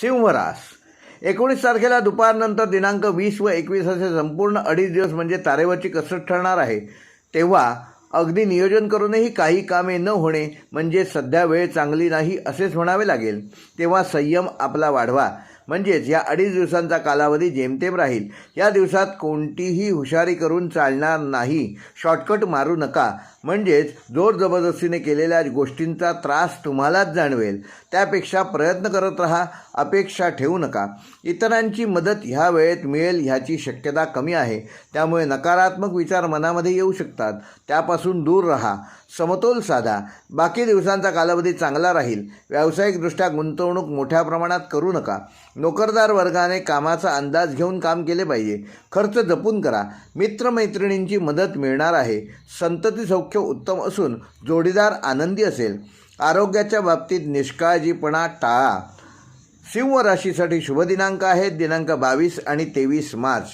सिंहरास एकोणीस तारखेला दुपारनंतर दिनांक वीस व एकवीस असे संपूर्ण अडीच दिवस म्हणजे तारेवरची कसरत ठरणार आहे. तेव्हा अगदी नियोजन करूनही काही कामे न होणे म्हणजे सध्या वेळ चांगली नाही असेच म्हणावे लागेल. तेव्हा संयम आपला वाढवा. म्हणजेच या अडीच दिवसांचा कालावधी जेमतेम राहील. या दिवसात कोणतीही हुशारी करून चालणार नाही. शॉर्टकट मारू नका. म्हणजेच जोर जबरदस्तीने केलेल्या गोष्टींचा त्रास तुम्हालाच जाणवेल. त्यापेक्षा प्रयत्न करत राहा. अपेक्षा ठेवू नका. इतरांची मदत ह्या वेळेत मिळेल ह्याची शक्यता कमी आहे. त्यामुळे नकारात्मक विचार मनामध्ये येऊ शकतात. त्यापासून दूर राहा. समतोल साधा. बाकी दिवसांचा कालावधी चांगला राहील. व्यावसायिकदृष्ट्या गुंतवणूक मोठ्या प्रमाणात करू नका. नोकरदार वर्गाने कामाचा अंदाज घेऊन काम केले पाहिजे. खर्च जपून करा. मित्रमैत्रिणींची मदत मिळणार आहे. संतती सौख्य उत्तम असून जोडीदार आनंदी असेल. आरोग्याच्या बाबतीत निष्काळजीपणा टाळा. सिंह राशीसाठी शुभ दिनांक आहेत दिनांक बावीस आणि तेवीस मार्च.